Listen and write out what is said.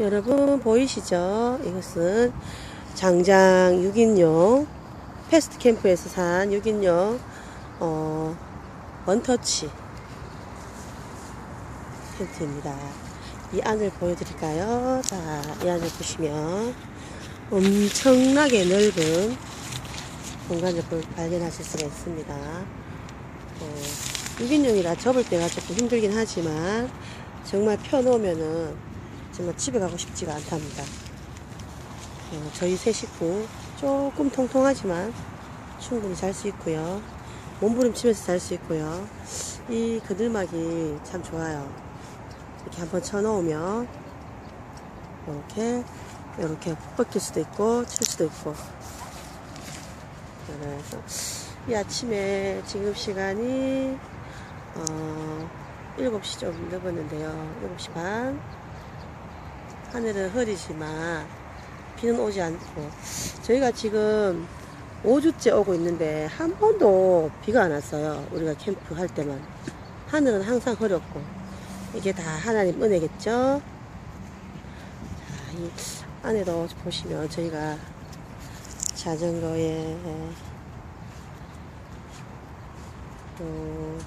여러분 보이시죠? 이것은 장장 6인용 패스트 캠프에서 산 6인용 어, 원터치 텐트입니다. 이 안을 보여드릴까요? 자, 이 안을 보시면 엄청나게 넓은 공간을 볼- 발견하실 수가 있습니다. 어, 6인용이라 접을 때가 조금 힘들긴 하지만 정말 펴놓으면은 정말 집에 가고 싶지가 않답니다. 어, 저희 세 식구 조금 통통하지만 충분히 잘 수 있고요. 몸부림치면서 잘 수 있고요. 이 그늘막이 참 좋아요. 이렇게 한번 쳐놓으면 이렇게 이렇게 뻗길 수도 있고 칠 수도 있고 그래서 이 아침에 지금 시간이 어 7시 좀 넘었는데요 7시 반 하늘은 흐리지만 비는 오지 않고. 저희가 지금 5주째 오고 있는데 한 번도 비가 안 왔어요. 우리가 캠프 할 때만. 하늘은 항상 흐렸고. 이게 다 하나님 은혜겠죠? 자, 이 안에도 보시면 저희가 자전거에 또